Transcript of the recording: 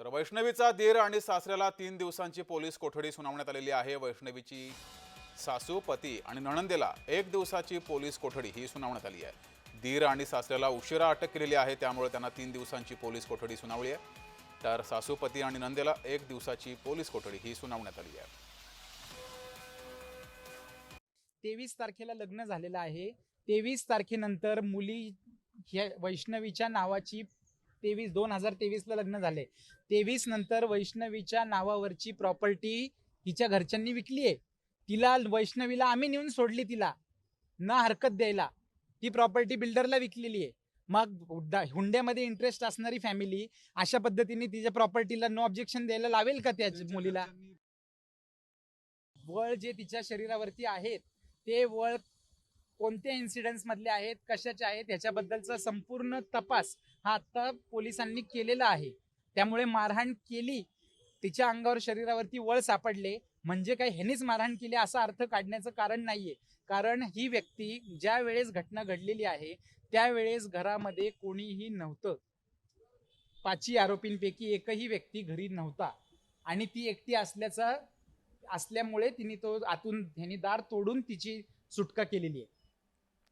तर वैष्णवीचा दीर आणि सासऱ्याला तीन दिवसांची पोलीस कोठडी सुनावण्यात आलेली आहे. वैष्णवीची सासू पती आणि नणंदेला एक दिवसाची पोलीस कोठडी ही सुनावण्यात आली आहे. दीर आणि सासऱ्याला उशिरा अटक केलेली आहे त्यामुळे त्यांना तीन दिवसांची पोलीस कोठडी सुनावली आहे. तर सासू पती आणि नंदेला एक दिवसाची पोलीस कोठडी ही सुनावण्यात आली आहे. तेवीस तारखेला लग्न झालेलं आहे. तेवीस तारखेनंतर मुली ह्या वैष्णवीच्या नावाची तेवीस दोन हजार तेवीसला लग्न झाले. तेवीस नंतर वैष्णवीच्या नावावरची प्रॉपर्टी हिच्या घरच्यांनी विकली आहे तिला वैष्णवीला आम्ही नेऊन सोडली तिला. न हरकत द्यायला. ती प्रॉपर्टी बिल्डरला विकलेली आहे मग हुंड्यामध्ये इंटरेस्ट असणारी फॅमिली अशा पद्धतीने तिच्या प्रॉपर्टीला नो ऑब्जेक्शन द्यायला लावेल का त्या मुलीला? वळ जे तिच्या शरीरावरती आहेत ते वळ कोणत्या इन्सिडेंट्स मधले आहेत कशाचे आहेत ह्याच्याबद्दलचा संपूर्ण तपास हा आता पोलिसांनी केलेला आहे. त्यामुळे मारहाण केली तिच्या अंगावर शरीरावरती वळ सापडले म्हणजे काय ह्यानीच मारहाण केली असा अर्थ काढण्याचं कारण नाहीये. कारण ही व्यक्ती ज्या वेळेस घटना घडलेली आहे त्यावेळेस घरामध्ये कोणीही नव्हतं. पाचही आरोपींपैकी एकही व्यक्ती घरी नव्हता. आणि ती एकटी असल्याचा असल्यामुळे तिने तो आतून ह्यानी दार तोडून तिची सुटका केलेली आहे.